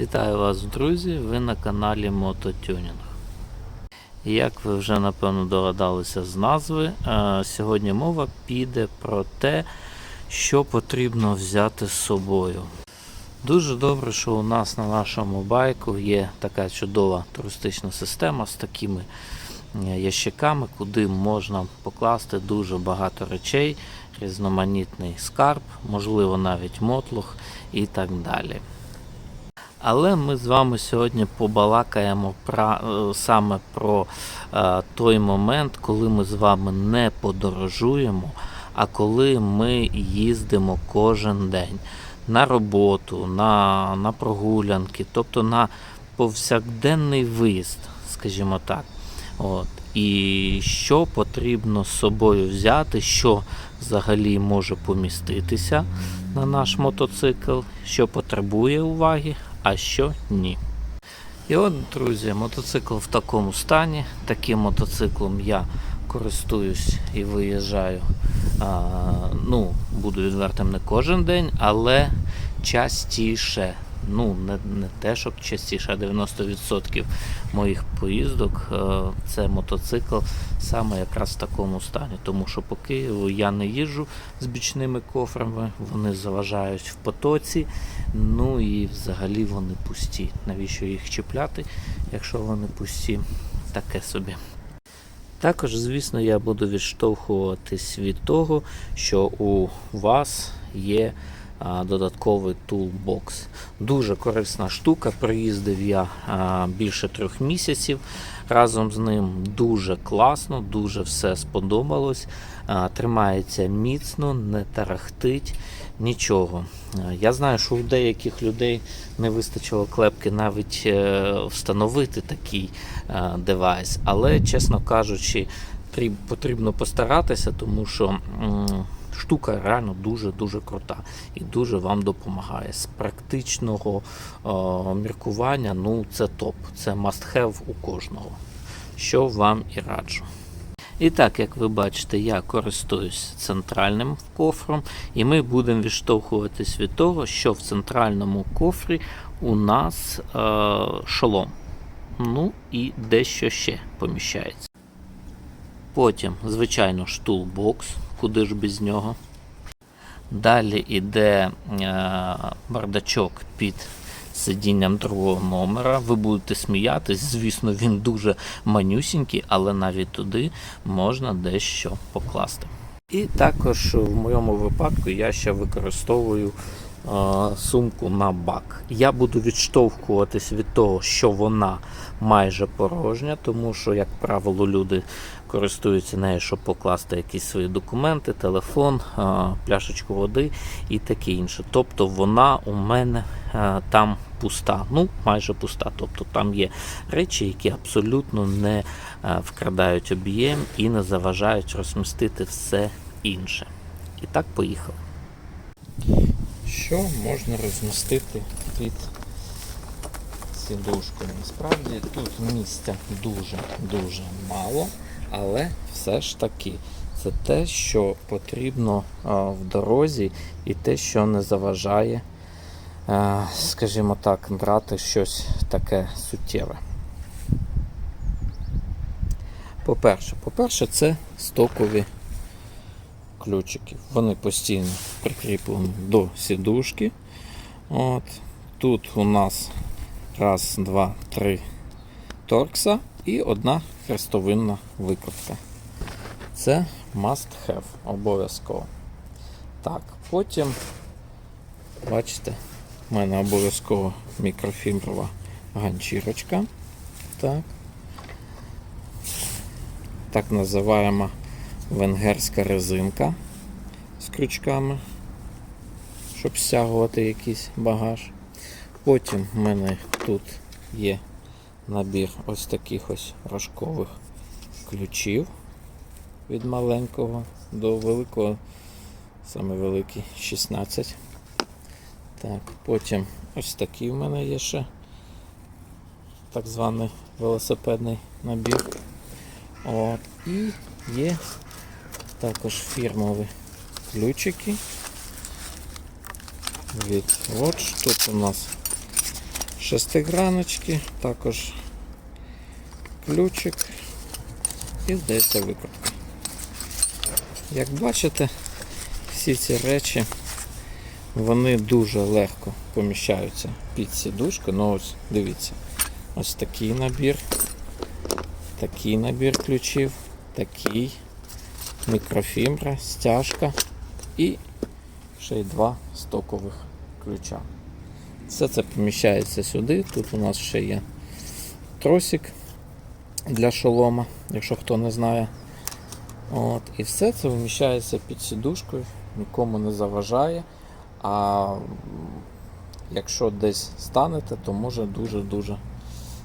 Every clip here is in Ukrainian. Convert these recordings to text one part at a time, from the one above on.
Вітаю вас, друзі! Ви на каналі Мототюнінг. Як ви вже напевно догадалися з назви, е, сьогодні мова піде про те, що потрібно взяти з собою. Дуже добре, що у нас на нашому байку є така чудова туристична система з такими е, ящиками, куди можна покласти дуже багато речей, різноманітний скарб, можливо навіть мотлох і так далі. Але ми з вами сьогодні побалакаємо про, е, саме про е, той момент, коли ми з вами не подорожуємо, а коли ми їздимо кожен день на роботу, на, на прогулянки, тобто на повсякденний виїзд, скажімо так. От. І що потрібно з собою взяти, що взагалі може поміститися на наш мотоцикл, що потребує уваги, а що ні. І от, друзі, мотоцикл в такому стані. Таким мотоциклом я користуюсь і виїжджаю. А, ну, буду відвертим не кожен день, але частіше. Ну, не, не те, щоб частіше, а 90% моїх поїздок е, це мотоцикл саме якраз в такому стані. Тому що по Києву я не їжджу з бічними кофрами, вони заважають в потоці. Ну і взагалі вони пусті. Навіщо їх чіпляти, якщо вони пусті? Таке собі. Також, звісно, я буду відштовхуватись від того, що у вас є додатковий тулбокс. Дуже корисна штука. Приїздив я більше трьох місяців. Разом з ним дуже класно, дуже все сподобалось. Тримається міцно, не тарахтить, нічого. Я знаю, що у деяких людей не вистачило клепки навіть е, встановити такий девайс, але, чесно кажучи, потрібно постаратися, тому що. Штука реально дуже-дуже крута і дуже вам допомагає. З практичного е, міркування, ну це топ, це must have у кожного. Що вам і раджу. І так, як ви бачите, я користуюсь центральним кофром, і ми будемо відштовхуватись від того, що в центральному кофрі у нас е, шолом. Ну і дещо ще поміщається. Потім, звичайно, ж тулбокс, куди ж без нього. Далі йде е, бардачок під сидінням другого номера. Ви будете сміятись, звісно, він дуже манюсінький, але навіть туди можна дещо покласти. І також в моєму випадку я ще використовую е, сумку на бак. Я буду відштовхуватись від того, що вона майже порожня, тому що, як правило, люди користуються нею, щоб покласти якісь свої документи, телефон, пляшечку води і таке інше. Тобто вона у мене там пуста, ну майже пуста. Тобто там є речі, які абсолютно не вкрадають об'єм і не заважають розмістити все інше. І так поїхали. Що можна розмістити під сідушкою? Насправді тут місця дуже-дуже мало, але все ж таки це те, що потрібно в дорозі, і те, що не заважає, скажімо так, брати щось таке суттєве. По-перше, по-перше, це стокові ключики. Вони постійно прикріплені до сідушки. От. Тут у нас раз, два, три торкса і одна хрестовинна викрутка. Це must have, обов'язково. Так, потім, бачите, в мене обов'язково мікрофіброва ганчірочка. Так. Так називаємо венгерська резинка з крючками, щоб стягувати якийсь багаж. Потім в мене тут є набір ось таких ось рожкових ключів від маленького до великого, саме великий 16. Так, потім ось такий в мене є ще так званий велосипедний набір. От, і є також фірмові ключики від Watch. Тут у нас шестиграночки, також ключик і здається викрутка. Як бачите, всі ці речі вони дуже легко поміщаються під сідушку. Ну ось дивіться, ось такий набір, такий набір ключів, такий, мікрофібра, стяжка і ще й два стокових ключа. Все це поміщається сюди. Тут у нас ще є тросик для шолома, якщо хто не знає. От, і все це вміщається під сідушкою, нікому не заважає. А якщо десь станете, то може дуже-дуже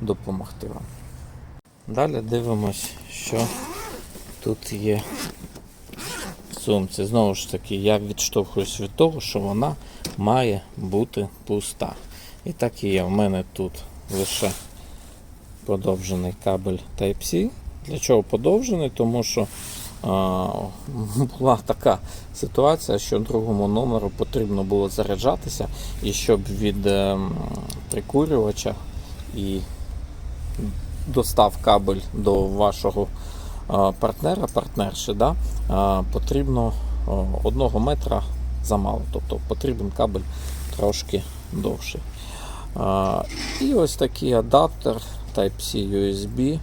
допомогти вам. Далі дивимось, що тут є в сумці. Знову ж таки, я відштовхуюсь від того, що вона має бути пуста. І так і є. В мене тут лише подовжений кабель Type-C. Для чого подовжений? Тому що а, була така ситуація, що другому номеру потрібно було заряджатися, і щоб від ем, прикурювача і достав кабель до вашого партнера, партнерші, да, потрібно одного метра замало. Тобто потрібен кабель трошки довший. А, І ось такий адаптер Type-C USB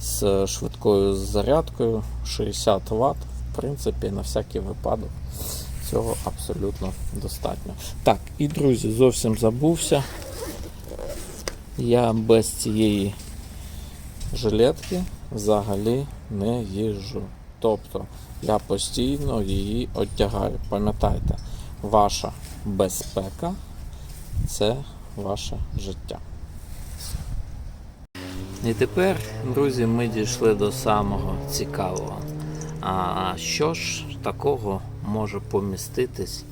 з швидкою зарядкою 60 Вт. В принципі, на всякий випадок цього абсолютно достатньо. Так, і друзі, зовсім забувся. Я без цієї жилетки взагалі не їжджу. Тобто я постійно її одягаю. Пам'ятайте, ваша безпека це ваше життя. І тепер, друзі, ми дійшли до самого цікавого. А що ж такого може поміститись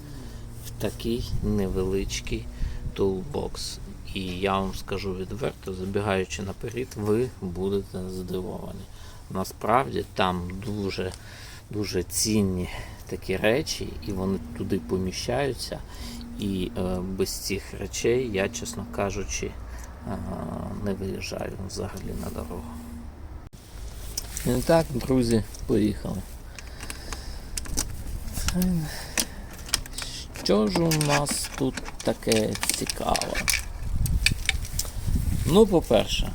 в такий невеличкий тулбокс? І я вам скажу відверто, забігаючи наперед, ви будете здивовані. Насправді там дуже, дуже цінні такі речі, і вони туди поміщаються. І е, без цих речей я, чесно кажучи, е, не виїжджаю взагалі на дорогу. І так, друзі, поїхали. Що ж у нас тут таке цікаве? Ну, по-перше,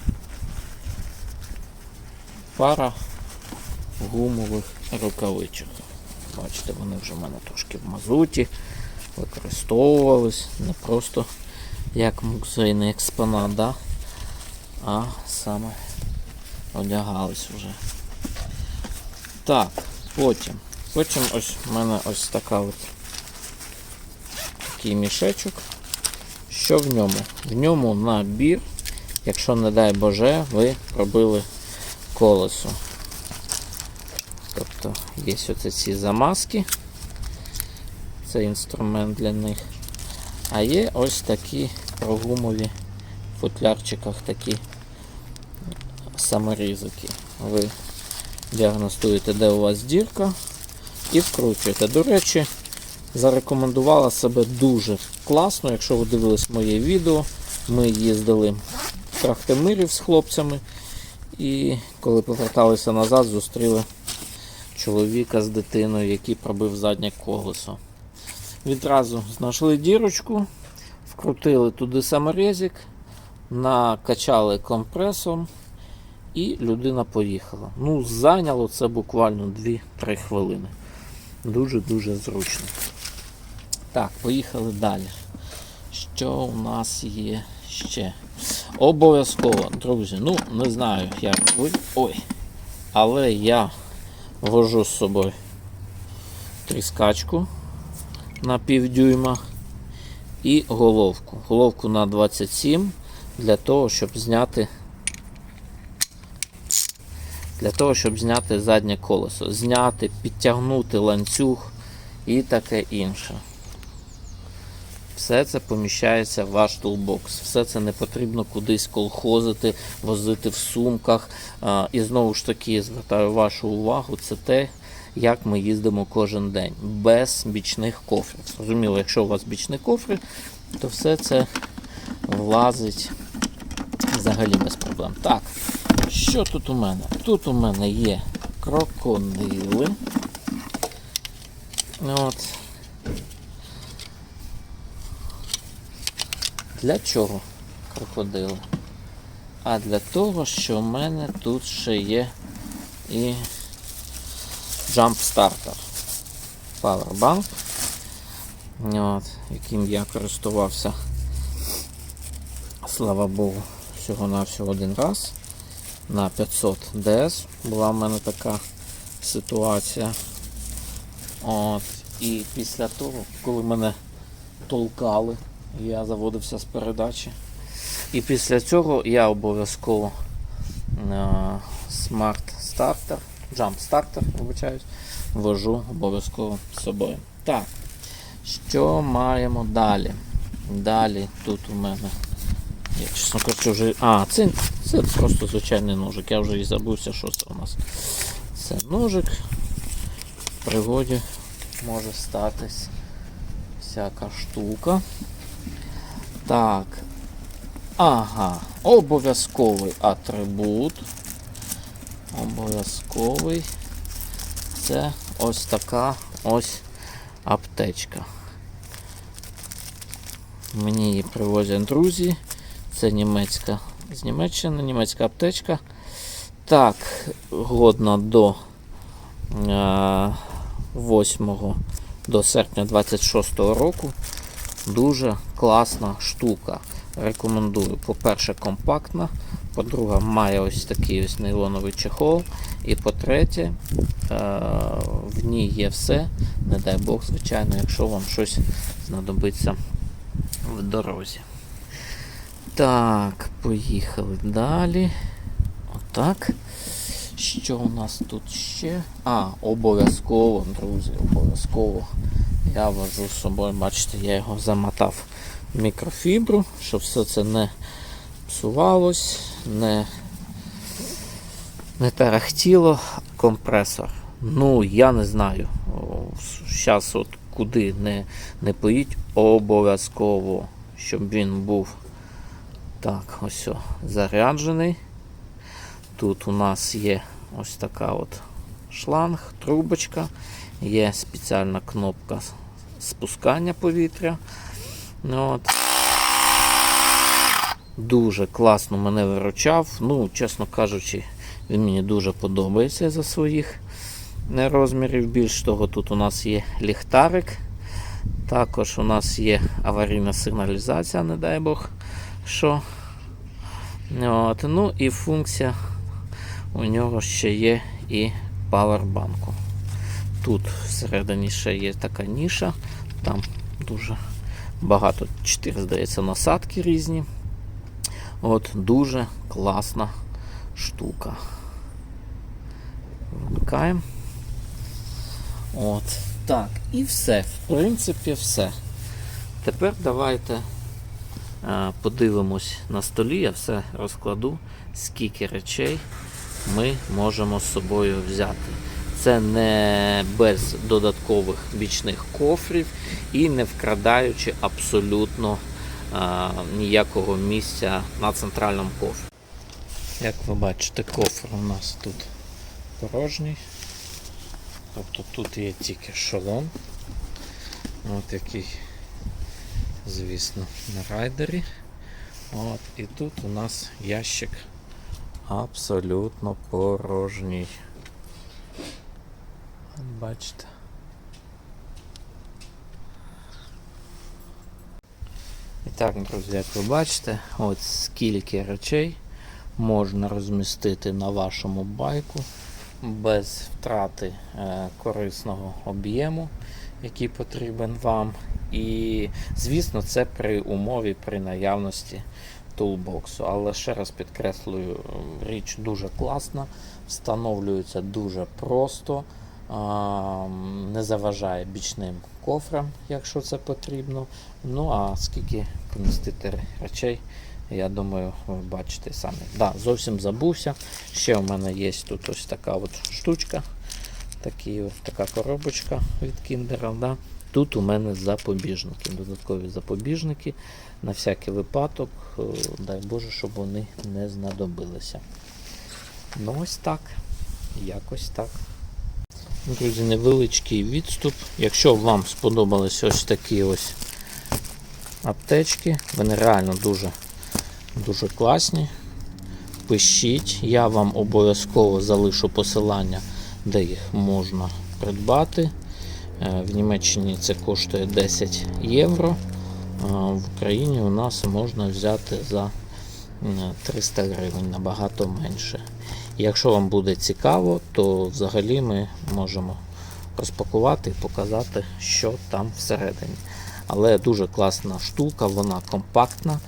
пара гумових рукавичок. Бачите, вони вже в мене трошки в мазуті, використовувались не просто як музейний експонат, да? а саме одягались вже. Так, потім. Потім ось в мене ось така от такий мішечок. Що в ньому? В ньому набір, якщо, не дай Боже, ви пробили колесо. Тобто є оце ці замазки, це інструмент для них. А є ось такі прогумові в футлярчиках такі саморізики. Ви діагностуєте, де у вас дірка, і вкручуєте. До речі, зарекомендувала себе дуже класно. Якщо ви дивились моє відео, ми їздили в Трахтимирів з хлопцями. І коли поверталися назад, зустріли чоловіка з дитиною, який пробив заднє колесо. Відразу знайшли дірочку, вкрутили туди саморезик, накачали компресом і людина поїхала. Ну, зайняло це буквально 2-3 хвилини. Дуже-дуже зручно. Так, поїхали далі. Що у нас є ще? Обов'язково, друзі, ну, не знаю, як ви. Ой. Але я вожу з собою тріскачку на півдюйма і головку. Головку на 27 для того, щоб зняти для того, щоб зняти заднє колесо. Зняти, підтягнути ланцюг і таке інше. Все це поміщається в ваш тулбокс. Все це не потрібно кудись колхозити, возити в сумках. І знову ж таки звертаю вашу увагу, це те, як ми їздимо кожен день, без бічних кофрів. Зрозуміло, якщо у вас бічні кофри, то все це влазить взагалі без проблем. Так, що тут у мене? Тут у мене є крокодили. От. Для чого крокодили? А для того, що в мене тут ще є і Starter Powerbank, от, яким я користувався, слава Богу, всього-навсього один раз. На 500 DS була в мене така ситуація. От, і після того, коли мене толкали, я заводився з передачі. І після цього я обов'язково Jump Starter, вибачаюсь, вожу обов'язково з собою. Так, що маємо далі? Далі тут у мене. Я чесно кажучи, вже. А, це, це просто звичайний ножик. Я вже і забувся, що це у нас. Це ножик. В пригоді може статись всяка штука. Так. Ага, обов'язковий атрибут. Обов'язковий. Це ось така ось аптечка. Мені її привозять друзі. Це німецька з Німеччини, німецька аптечка. Так, годна до е, 8 до серпня 26 року. Дуже класна штука. Рекомендую. По-перше, компактна. По-друге, має ось такий ось нейлоновий чехол. І по-третє, е, в ній є все. Не дай Бог, звичайно, якщо вам щось знадобиться в дорозі. Так, поїхали далі. Отак. Що у нас тут ще? А, обов'язково, друзі, обов'язково. Я вожу з собою, бачите, я його замотав в мікрофібру, щоб все це не псувалось, не, не тарахтіло. Компресор. Ну, я не знаю. Зараз от куди не, не поїдь, обов'язково, щоб він був так, ось о, заряджений. Тут у нас є ось така от шланг, трубочка, є спеціальна кнопка спускання повітря. Ну, От. Дуже класно мене виручав. Ну, чесно кажучи, він мені дуже подобається за своїх розмірів. Більш того, тут у нас є ліхтарик. Також у нас є аварійна сигналізація, не дай Бог що. От, ну і функція у нього ще є і павербанку. Тут всередині ще є така ніша, там дуже багато, 4, здається, насадки різні. От Дуже класна штука. Вмикаємо. От. Так, і все. В принципі, все. Тепер давайте е, подивимось на столі, я все розкладу, скільки речей ми можемо з собою взяти. Це не без додаткових бічних кофрів і не вкрадаючи абсолютно а, ніякого місця на центральному кофрі. Як ви бачите, кофр у нас тут порожній. Тобто тут є тільки шолом, от який, звісно, на райдері. От, І тут у нас ящик абсолютно порожній. Бачите. І так, друзі, як ви бачите, от скільки речей можна розмістити на вашому байку без втрати е, корисного об'єму, який потрібен вам. І, звісно, це при умові, при наявності тулбоксу. Але ще раз підкреслюю, річ дуже класна, встановлюється дуже просто, не заважає бічним кофрам, якщо це потрібно. Ну а скільки помістити речей, я думаю, ви бачите самі. Да, зовсім забувся. Ще у мене є тут ось така от штучка. Такі, от така коробочка від Kinder. Да? тут у мене запобіжники, додаткові запобіжники на всякий випадок, е, дай Боже, щоб вони не знадобилися. Ну ось так. Якось так. Друзі, невеличкий відступ. Якщо вам сподобались ось такі ось аптечки, вони реально дуже, дуже класні. Пишіть, я вам обов'язково залишу посилання, де їх можна придбати. Е, В Німеччині це коштує 10 євро. В Україні у нас можна взяти за 300 гривень, набагато менше. Якщо вам буде цікаво, то взагалі ми можемо розпакувати і показати, що там всередині. Але дуже класна штука, вона компактна.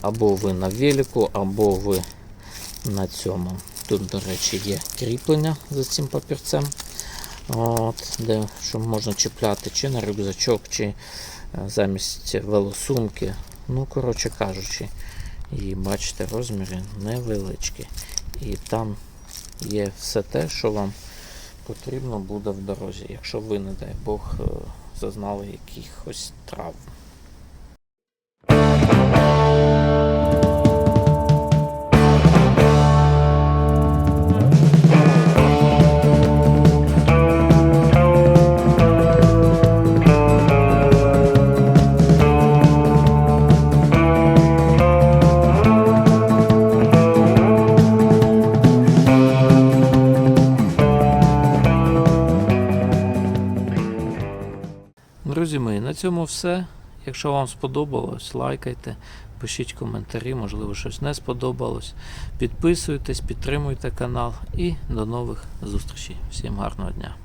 Або ви на велику, або ви на цьому. Тут, до речі, є кріплення за цим папірцем, от, де що можна чіпляти чи на рюкзачок, чи е, замість велосумки. Ну, коротше кажучи, і бачите, розміри невеличкі. І там є все те, що вам потрібно буде в дорозі, якщо ви, не дай Бог, е, зазнали якихось травм. На цьому все. Якщо вам сподобалось, лайкайте, пишіть коментарі, можливо, щось не сподобалось. Підписуйтесь, підтримуйте канал і до нових зустрічей. Всім гарного дня!